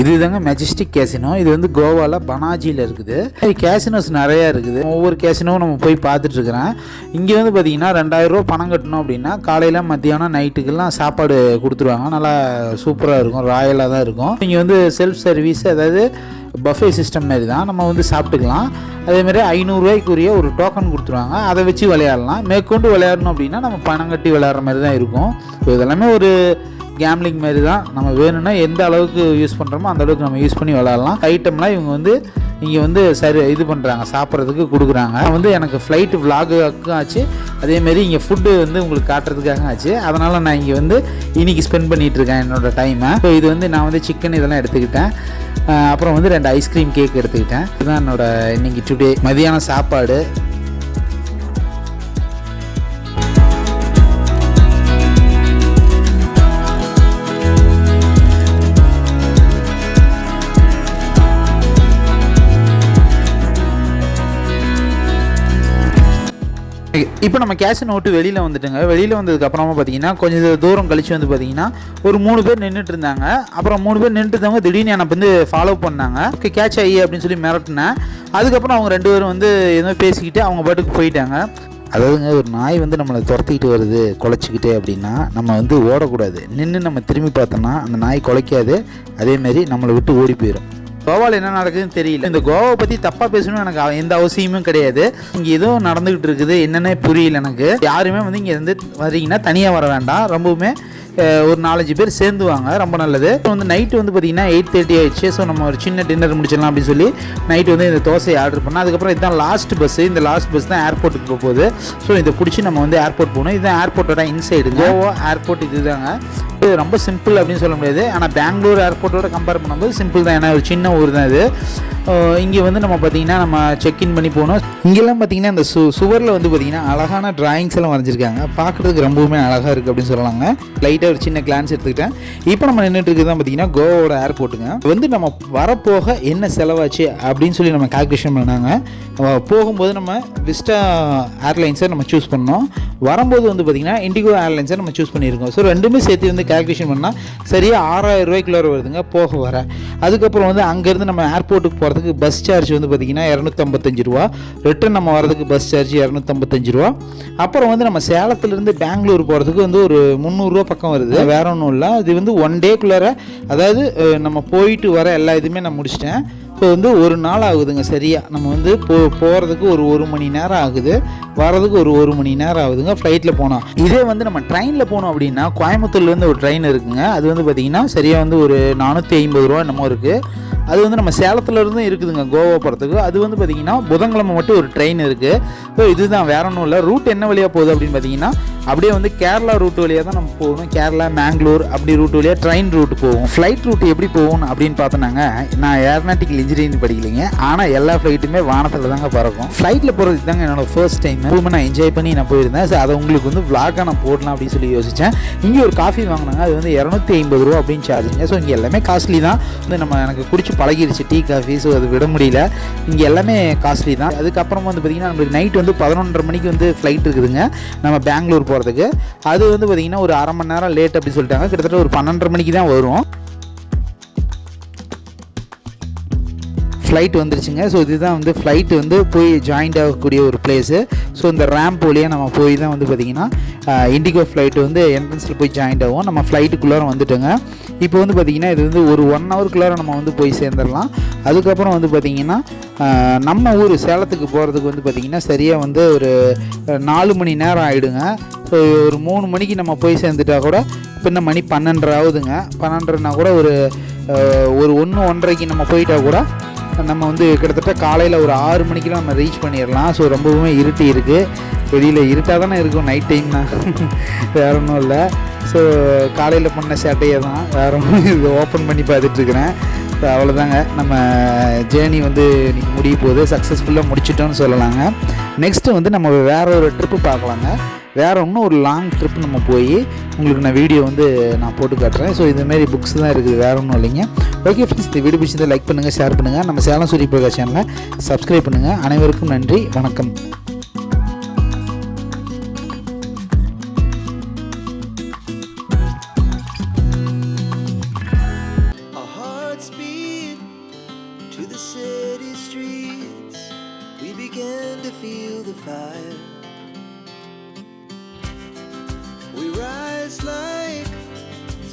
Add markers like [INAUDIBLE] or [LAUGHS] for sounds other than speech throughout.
இது தாங்க Majestic casino இது வந்து கோவாவில் பனாஜியில் இருக்குது. கேசினோஸ் நிறையா இருக்குது. ஒவ்வொரு கேசினோவும் நம்ம போய் பார்த்துட்டு இருக்கிறேன் இங்கே வந்து பார்த்தீங்கன்னா ரெண்டாயிரம் ரூபா பணம் கட்டணும் அப்படின்னா காலையில் மத்தியானம் நைட்டுக்கெல்லாம் சாப்பாடு கொடுத்துருவாங்க. நல்லா சூப்பராக இருக்கும். ராயலாக தான் இருக்கும். இங்கே வந்து செல்ஃப் சர்வீஸ் அதாவது பஃபே சிஸ்டம் மாதிரி தான். நம்ம வந்து சாப்பிட்டுக்கலாம். அதேமாதிரி ஐநூறுரூவாய்க்குரிய ஒரு டோக்கன் கொடுத்துருவாங்க. அதை வச்சு விளையாடலாம். மேற்கொண்டு விளையாடணும் அப்படின்னா நம்ம பணம் கட்டி விளையாடுற மாதிரி தான் இருக்கும். ஸோ இதெல்லாமே ஒரு கேம்லிங் மாதிரி தான் நம்ம வேணும்னா எந்த அளவுக்கு யூஸ் பண்ணுறோமோ அந்த அளவுக்கு நம்ம யூஸ் பண்ணி விளாட்லாம் ஐட்டம்லாம் இவங்க வந்து இங்கே வந்து சரி இது பண்ணுறாங்க சாப்பிட்றதுக்கு கொடுக்குறாங்க. வந்து எனக்கு ஃப்ளைட்டு விலாகுக்கும் ஆச்சு. அதேமாரி இங்கே ஃபுட்டு வந்து உங்களுக்கு காட்டுறதுக்காக ஆச்சு. அதனால் நான் இங்கே வந்து இன்னைக்கு ஸ்பெண்ட் பண்ணிகிட்ருக்கேன் என்னோடய என்னோட டைமை ஸோ இது வந்து நான் வந்து சிக்கன் இதெல்லாம் எடுத்துக்கிட்டேன். அப்புறம் வந்து ரெண்டு ஐஸ்கிரீம் கேக் எடுத்துக்கிட்டேன். இதுதான் என்னோடய இன்றைக்கி டுடே மதியான சாப்பாடு. இப்போ நம்ம கேஷன் விட்டு வெளியில் வந்துட்டுங்க. வெளியில் வந்ததுக்கப்புறமா பார்த்தீங்கன்னா கொஞ்சம் தூரம் கழித்து வந்து பார்த்தீங்கன்னா ஒரு மூணு பேர் நின்றுட்டு இருந்தாங்க. அப்புறம் மூணு பேர் நின்றுட்டு இருந்தவங்க திடீர்னு எனக்கு வந்து ஃபாலோ பண்ணாங்க. ஓகே கேட்ச் ஆகி அப்படின்னு சொல்லி மிரட்டினேன். அதுக்கப்புறம் அவங்க ரெண்டு பேரும் வந்து எதுவுமே பேசிக்கிட்டு அவங்க பாட்டுக்கு போயிட்டாங்க. அதாவதுங்க ஒரு நாய் வந்து நம்மளை துரத்திக்கிட்டு வருது குலைச்சிக்கிட்டே அப்படின்னா நம்ம வந்து ஓடக்கூடாது. நின்று நம்ம திரும்பி பார்த்தோம்னா அந்த நாய் குலைக்காது. அதேமாரி நம்மளை விட்டு ஓடி போயிடும் கோவாவில் என்ன நடக்குதுன்னு தெரியல. இந்த கோவாவை பற்றி தப்பாக பேசணும்னு எனக்கு எந்த அவசியமும் கிடையாது. இங்கே எதுவும் நடந்துகிட்டு இருக்குது. என்னென்னே புரியல எனக்கு. யாருமே வந்து இங்கே வந்து வர்றீங்கன்னா தனியாக வர வேண்டாம். ரொம்பவுமே ஒரு நாலஞ்சு பேர் சேர்ந்து வாங்க. ரொம்ப நல்லது. இப்போ வந்து நைட்டு வந்து பார்த்தீங்கன்னா எயிட் தேர்ட்டி ஆயிடுச்சு. ஸோ நம்ம ஒரு சின்ன டின்னர் முடிச்சிடலாம் அப்படின்னு சொல்லி நைட்டு வந்து இந்த தோசையை ஆர்டர் பண்ணோம். அதுக்கப்புறம் இதுதான் லாஸ்ட் பஸ்ஸு இந்த லாஸ்ட் பஸ் தான் ஏர்போர்ட்டுக்கு போக போகுது. ஸோ இதை பிடிச்சி நம்ம வந்து ஏர்போர்ட் போகணும். இதுதான் ஏர்போர்ட்டோட இன்சைடு கோவா ஏர்போர்ட் இதுதாங்க. ரொம்ப சிம்பிள் அப்படின்னு சொல்ல முடியாது. ஆனால் பெங்களூர் ஏர்போர்ட்டோட கம்பேர் பண்ணும்போது சிம்பிள் தான். ஏன்னா ஒரு சின்ன ஊர் தான் இது. இங்கே வந்து நம்ம பார்த்தீங்கன்னா நம்ம செக்இன் பண்ணி போகணும் இங்கெல்லாம் பார்த்தீங்கன்னா இந்த சு சுவரில் வந்து பார்த்தீங்கன்னா அழகான டிராயிங்ஸ் எல்லாம் வரைஞ்சிருக்காங்க. பார்க்குறதுக்கு ரொம்பவுமே அழகாக இருக்குது அப்படின்னு சொல்லலாங்க லைட்டாக ஒரு சின்ன கிளான்ஸ் எடுத்துக்கிட்டேன். இப்போ நம்ம நின்றுட்டு இருக்கிறது தான் பார்த்தீங்கன்னா கோவாவோட ஏர்போர்ட்டுங்க வந்து நம்ம வரப்போக என்ன செலவாச்சு அப்படின்னு சொல்லி நம்ம கால்குலேஷன் பண்ணாங்க. போகும்போது நம்ம விஸ்டா ஏர்லைன்ஸை நம்ம சூஸ் பண்ணோம். வரும்போது வந்து பார்த்திங்கன்னா இண்டிகோ ஏர்லைன்ஸை நம்ம சூஸ் பண்ணியிருக்கோம். ஸோ ரெண்டுமே சேர்த்து வந்து கால்குலேஷன் பண்ணால் சரியாக ஆறாயிரம் ரூபாய்க்குள்ளார வருதுங்க போக வர. அதுக்கப்புறம் வந்து அங்கேருந்து நம்ம ஏர்போர்ட்டுக்கு போகிறதுக்கு பஸ் சார்ஜ் வந்து பார்த்திங்கன்னா இரநூத்தம்பத்தஞ்சு ரூபா. ரிட்டன் நம்ம வரதுக்கு பஸ் சார்ஜ் இரநூத்தம்பத்தஞ்சு ரூபா. அப்புறம் வந்து நம்ம சேலத்துலேருந்து பெங்களூர் போகிறதுக்கு வந்து ஒரு முந்நூறுரூவா பக்கம் வருது. வேற ஒன்றும் இல்லை. இது வந்து ஒன் டேக்குள்ளார அதாவது நம்ம போயிட்டு வர எல்லா இதுவுமே நான் முடிச்சிட்டேன். இப்போ வந்து ஒரு நாள் ஆகுதுங்க சரியாக நம்ம வந்து போ போகிறதுக்கு ஒரு ஒரு மணி நேரம் ஆகுது. வர்றதுக்கு ஒரு ஒரு மணி நேரம் ஆகுதுங்க ஃப்ளைட்டில் போனோம் இதே வந்து நம்ம ட்ரெயினில் போனோம் அப்படின்னா கோயம்புத்தூர்லேருந்து ஒரு ட்ரெயின் இருக்குங்க. அது வந்து பார்த்திங்கன்னா சரியாக வந்து ஒரு நானூற்றி ஐம்பது ரூபா என்னமோ இருக்குது அது வந்து நம்ம சேலத்துலேருந்து இருக்குதுங்க கோவா போகிறதுக்கு அது வந்து பார்த்திங்கன்னா புதன்கிழமை மட்டும் ஒரு ட்ரெயின் இருக்குது ஸோ இதுதான் வேற ஒன்றும் இல்லை. ரூட் என்ன வழியாக போகுது அப்படின்னு பார்த்தீங்கன்னா அப்படியே வந்து கேரளா ரூட் வழியாக தான் நம்ம போகணும். கேரளா மேங்களூர் அப்படி ரூட் வழியாக ட்ரெயின் ரூட் போகும் ஃப்ளைட் ரூட் எப்படி போகும் அப்படின்னு பார்த்தோன்னாங்க நான் ஏரோநாட்டிக்கல் இன்ஜினியரிங் படிக்கலைங்க. ஆனால் எல்லா ஃப்ளைட்டுமே வானத்தில் தாங்க பறக்கும். ஃப்ளைட்டில் போகிறதுக்கு தாங்க என்னோடய ஃபர்ஸ்ட் டைம் ரூமை நான் என்ஜாய் பண்ணி நான் போயிருந்தேன். ஸோ அதை உங்களுக்கு வந்து விளாக்காக நான் போடலாம் அப்படின்னு சொல்லி யோசித்தேன் இங்கே ஒரு காஃபி வாங்கினாங்க. அது வந்து இரநூத்தி ஐம்பது ரூபா அப்படின்னு சார்ஜிங்க ஸோ இங்கே எல்லாமே காஸ்ட்லி தான். வந்து நம்ம எனக்கு குடிச்சு பழகிருச்சு டீ காஃபி ஸோ அது விட முடியல. இங்கே எல்லாமே காஸ்ட்லி தான். அதுக்கப்புறம் வந்து பார்த்திங்கன்னா நம்மளுக்கு நைட் வந்து பதினொன்றரை மணிக்கு வந்து ஃப்ளைட் இருக்குதுங்க. நம்ம பெங்களூர் போகிறதுக்கு அது வந்து பார்த்திங்கன்னா ஒரு அரை மணி நேரம் லேட் அப்படின்னு சொல்லிட்டாங்க. கிட்டத்தட்ட ஒரு பன்னெண்டரை மணிக்கு தான் வரும். ஃப்ளைட் வந்துருச்சுங்க. ஸோ இதுதான் வந்து ஃப்ளைட் வந்து போய் ஜாயிண்ட் ஆகக்கூடிய ஒரு பிளேஸு ஸோ இந்த ரேம்ப் வழியாக நம்ம போய் தான் வந்து பார்த்திங்கன்னா இண்டிகோ ஃப்ளைட் வந்து என்ட்ரன்ஸில் போய் ஜாயிண்ட் ஆகும் நம்ம ஃப்ளைட்டுக்குள்ளார வந்துட்டோங்க. இப்போ வந்து பார்த்திங்கன்னா இது வந்து ஒரு ஒன் ஹவருக்குள்ளார நம்ம வந்து போய் சேர்ந்துடலாம். அதுக்கப்புறம் வந்து பார்த்திங்கன்னா நம்ம ஊர் சேலத்துக்கு போகிறதுக்கு வந்து பார்த்திங்கன்னா சரியாக வந்து ஒரு நாலு மணி நேரம் ஆகிடுங்க ஸோ ஒரு மூணு மணிக்கு நம்ம போய் சேர்ந்துட்டா கூட இப்போ மணி பன்னெண்டரை ஆகுதுங்க. பன்னெண்டரைனா கூட ஒரு ஒரு ஒன்று ஒன்றரைக்கு நம்ம போயிட்டால் கூட நம்ம வந்து கிட்டத்தட்ட காலையில் ஒரு ஆறு மணிக்கெலாம் நம்ம ரீச் பண்ணிடலாம் ஸோ ரொம்பவுமே இருட்டி இருக்குது வெளியில் இருட்டாக தானே இருக்கும் நைட் டைம்னா [LAUGHS] வேற ஒன்றும் இல்லை. ஸோ காலையில் பண்ண சேட்டையே தான். வேற ஒன்றும் இது ஓப்பன் பண்ணி பார்த்துட்ருக்குறேன் ஸோ அவ்வளோதாங்க நம்ம ஜேர்னி வந்து இன்றைக்கி முடிய போகுது. சக்ஸஸ்ஃபுல்லாக முடிச்சிட்டோன்னு சொல்லலாங்க. நெக்ஸ்ட்டு வந்து நம்ம வேற ஒரு ட்ரிப்பு பார்க்கலாங்க. வேறு ஒன்றும் ஒரு லாங் ட்ரிப் நம்ம போய் உங்களுக்கு நான் வீடியோ வந்து நான் போட்டு காட்டுறேன். ஸோ இதுமாரி புக்ஸ் தான் இருக்குது வேறு ஒன்றும் இல்லைங்க. ஓகே ஃப்ரெண்ட்ஸ் இந்த வீடியோ பிடிச்சதை லைக் பண்ணுங்கள் ஷேர் பண்ணுங்கள் நம்ம சேலம் சூரிய பிரகாஷ் சேனலை சப்ஸ்கிரைப் பண்ணுங்கள் அனைவருக்கும் நன்றி வணக்கம்.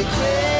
regret